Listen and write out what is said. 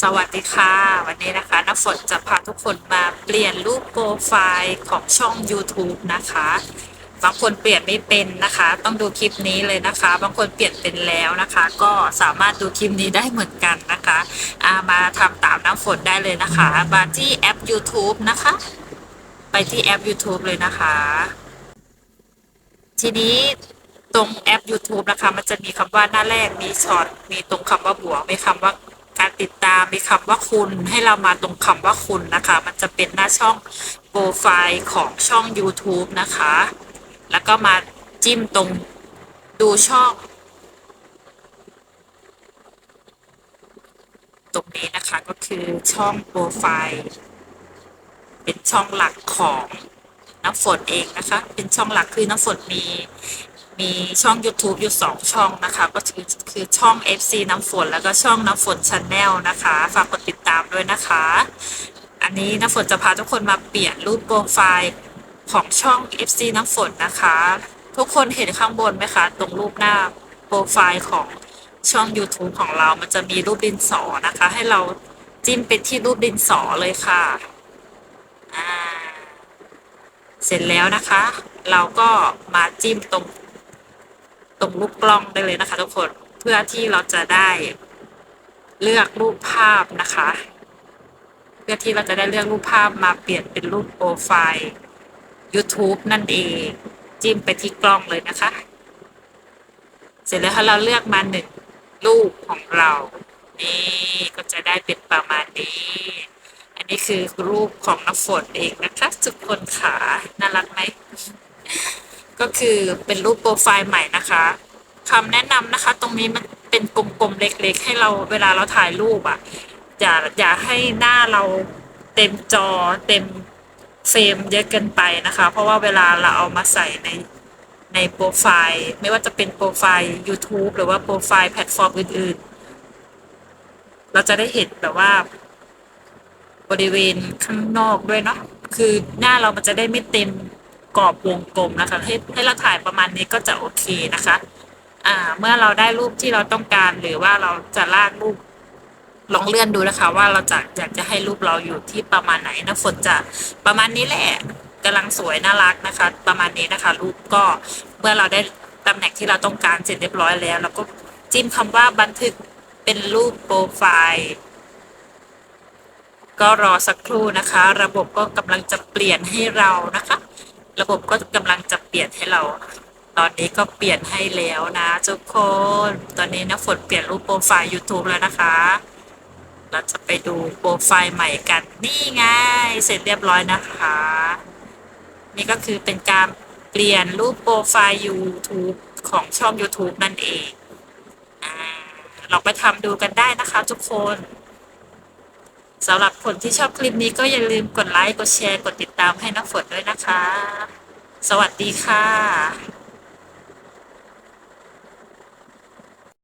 สวัสดีค่ะ วันนี้นะคะน้ำฝนจะพาทุกคนมาเปลี่ยนรูปโปรไฟล์ของช่อง YouTube นะคะบางคนเปลี่ยนไม่เป็นนะคะ ต้องดูคลิปนี้เลยนะคะ บางคนเปลี่ยนเป็นแล้วนะคะ ก็สามารถดูคลิปนี้ได้เหมือนกันนะคะามาทำตามน้ำฝนได้เลยนะคะ มาที่แอป YouTube นะคะ ไปที่แอป YouTube เลยนะคะ ทีนี้ตรงแอป YouTube นะคะ มันจะมีคำว่าหน้าแรกมีช็อตมีตรงคำว่าบวกมีคำว่า การติดตามมีคำว่าคุณให้เรามาตรงคำว่าคุณนะคะ มันจะเป็นหน้าช่องโปรไฟล์ของช่อง YouTube นะคะ แล้วก็มาจิ้มตรงดูช่อง ตรงนี้นะคะก็คือช่องโปรไฟล์เป็นช่องหลักของน้ำฝนเองนะคะ เป็นช่องหลักคือน้ำฝนมี มีช่อง YouTube อยู่สองช่องนะคะ ก็คือคือช่อง FC น้ำฝนแล้วก็ช่องน้ำฝน Channel นะคะ ฝากกดติดตามด้วยนะคะ อันนี้น้ำฝนจะพาทุกคนมาเปลี่ยนรูปโปรไฟล์ของช่อง FC น้ำฝนนะคะ ทุกคนเห็นข้างบนไหมคะ ตรงรูปหน้าโปรไฟล์ของช่อง YouTube ของเรา มันจะมีรูปดินสอนะคะ ให้เราจิ้มไปที่รูปดินสอเลยค่ะอ่าเสร็จแล้วนะคะ เราก็มาจิ้มตรง ตรงรูปกล้องได้เลยนะคะทุกคนเพื่อที่เราจะได้เลือกรูปภาพนะคะ เพื่อที่เราจะได้เลือกรูปภาพมาเปลี่ยนเป็นรูปโปรไฟล์ YouTube นั่นเอง จิ้มไปที่กล้องเลยนะคะ เสร็จแล้วถ้าเราเลือกมาหนึ่งรูปของเรา นี่ก็จะได้เป็นประมาณนี้ อันนี้คือรูปของน้ำฝนเองนะคะทุกคนขาน่ารักไหม ก็คือเป็นรูปโปรไฟล์ใหม่นะคะคำแนะนำนะคะ ตรงนี้มันเป็นกลมๆเล็ก ๆ ให้เราเวลาเราถ่ายรูปอะอย่าอย่าให้หน้าเราเต็มจอเต็มเฟรมเยอะเกินไปนะคะ เพราะว่าเวลาเราเอามาใส่ในในโปรไฟล์ ไม่ว่าจะเป็นโปรไฟล์ YouTube หรือว่าโปรไฟล์แพลตฟอร์มอื่นๆ เราจะได้เห็นแบบว่า บริเวณข้างนอกด้วยเนาะคือหน้าเรามันจะได้ไม่เต็ม กรอบวงกลมนะคะ ให้ให้เราถ่ายประมาณนี้ก็จะโอเคนะคะอ่าเมื่อเราได้รูปที่เราต้องการหรือว่าเราจะลากรูปลองเลื่อนดูนะคะ ว่าเราจะอยากจะให้รูปเราอยู่ที่ประมาณไหนนะฝนจะประมาณนี้แหละกำลังสวยน่ารักนะคะ ประมาณนี้นะคะ รูปก็เมื่อเราได้ตำแหน่งที่เราต้องการเสร็จเรียบร้อยแล้วเราก็จิ้มคำว่าบันทึกเป็นรูปโปรไฟล์ก็รอสักครู่นะคะ ระบบก็กำลังจะเปลี่ยนให้เรานะคะ ระบบก็กำลังจะเปลี่ยนให้เรา ตอนนี้ก็เปลี่ยนให้แล้วนะทุกคน ตอนนี้นะฝนเปลี่ยนรูปโปรไฟล์ YouTube แล้วนะคะ เราจะไปดูโปรไฟล์ใหม่กัน นี่ไง เสร็จเรียบร้อยนะคะ นี่ก็คือเป็นการเปลี่ยนรูปโปรไฟล์ YouTube ของช่อง YouTube นั่นเองอ่าลองไปทำดูกันได้นะคะทุกคน สำหรับคนที่ชอบคลิปนี้ก็อย่าลืมกดไลค์ กดแชร์ กดติดตามให้น้ำฝนด้วยนะคะ สวัสดีค่ะ